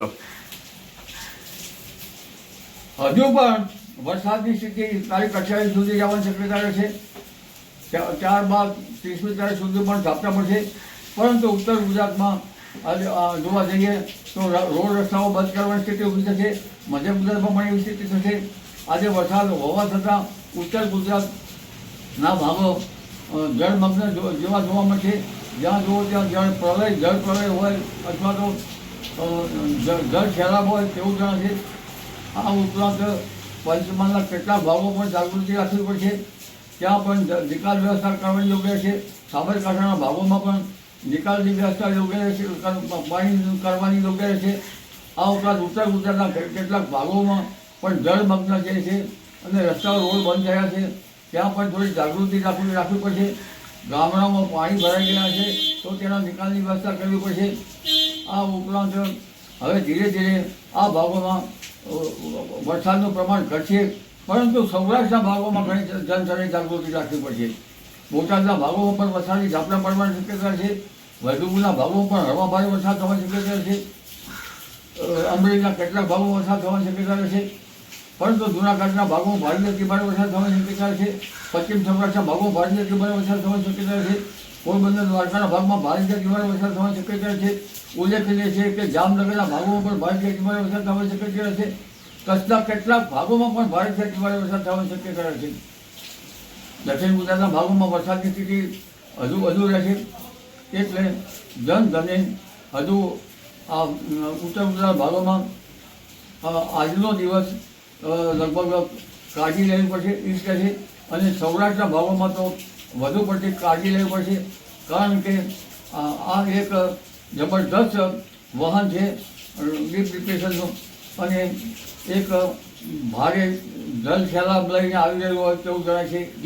હજુ પણ વરસાદની સ્થિતિ તારીખ અઠ્યાવીસ સુધી જવાની શક્યતા છે ત્યારબાદ ત્રીસમી તારીખ સુધી પણ ઝાપટા પડશે. પરંતુ ઉત્તર ગુજરાતમાં આજે જોવા જઈએ તો રોડ રસ્તાઓ બંધ કરવાની સ્થિતિ ઊભી થશે. મધ્ય ગુજરાતમાં પણ એવી સ્થિતિ થશે. આજે વરસાદ હોવા છતાં ઉત્તર ગુજરાતના ભાગો જળમગ્ન જેવા જોવા મળશે. જ્યાં જુઓ ત્યાં જળ પ્રલય જળ પ્રલય હોય અથવા તો જળ જળ હોય તેવું જણાશે આ ઉપરાંત પંચમહાલના કેટલાક ભાગો પણ જાગૃતિ રાખવી પડશે? ત્યાં પણ નિકાલ વ્યવસ્થા કરવાની યોગ્ય છે. સાબરકાંઠાના ભાગોમાં પણ નિકાલની વ્યવસ્થા યોગ્ય રહેશે. પાણી કરવાની યોગ્ય રહેશે. આ ઉપરાંત ઉત્તર ગુજરાતના કેટલાક ભાગોમાં પણ જળમગ્ન જે છે અને રસ્તાઓ રોડ બંધ થયા છે. ત્યાં પણ થોડી જાગૃતિ રાખવી રાખવી પડશે. ગામડામાં પાણી ભરાઈ ગયા છે, તો તેના નિકાલની વ્યવસ્થા કરવી પડશે. આ ઉપરાંત હવે ધીરે ધીરે આ ભાગોમાં વરસાદનું પ્રમાણ ઘટશે, પરંતુ સૌરાષ્ટ્રના ભાગોમાં ઘણી જનસરની જાગૃતિ રાખવી પડશે. બોટાદના ભાગોમાં પણ વરસાદની ઝાપટા પડવાની શક્યતા છે. વૈદુપુરના ભાગોમાં પણ હળવા ભારે વરસાદ થવાની શક્યતા છે. અમરેલીના કેટલાક ભાગો વરસાદ થવાની શક્યતા છે પરંતુ જૂનાગઢના ભાગોમાં ભારે અતિ ભારે વરસાદ થવાની શક્યતા છે. પશ્ચિમ સૌરાષ્ટ્રના ભાગોમાં ભારે અતિ ભારે વરસાદ થવાની શક્યતા છે. પોરબંદર દ્વારકાના ભાગમાં ભારે ભારે વરસાદ થવાની શક્યતા છે. ઉલ્લેખનીય છે કે જામનગરના ભાગોમાં પણ ભારે ભારે વરસાદ થવાની શક્યતા છે. કચ્છના કેટલાક ભાગોમાં પણ ભારે ભારે વરસાદ થવાની શક્યતા છે. દક્ષિણ ગુજરાતના ભાગોમાં વરસાદની સ્થિતિ હજુ વધુ રહેશે એટલે જન ધને હજુ આ ઉત્તર ગુજરાત ભાગોમાં આજનો દિવસ લગભગ કાઢી લેવી પડશે એ છે. અને સૌરાષ્ટ્રના ભાગોમાં તો વધુ પડતી કાળજી લેવી પડશે. કારણ કે, આ એક જબરદસ્ત વાહન છે, ડીપ ડિપ્રેશનનું. અને એક ભારે જલ સૈલાબ લઈને આવી રહ્યું હોય તેવું જણાય છે.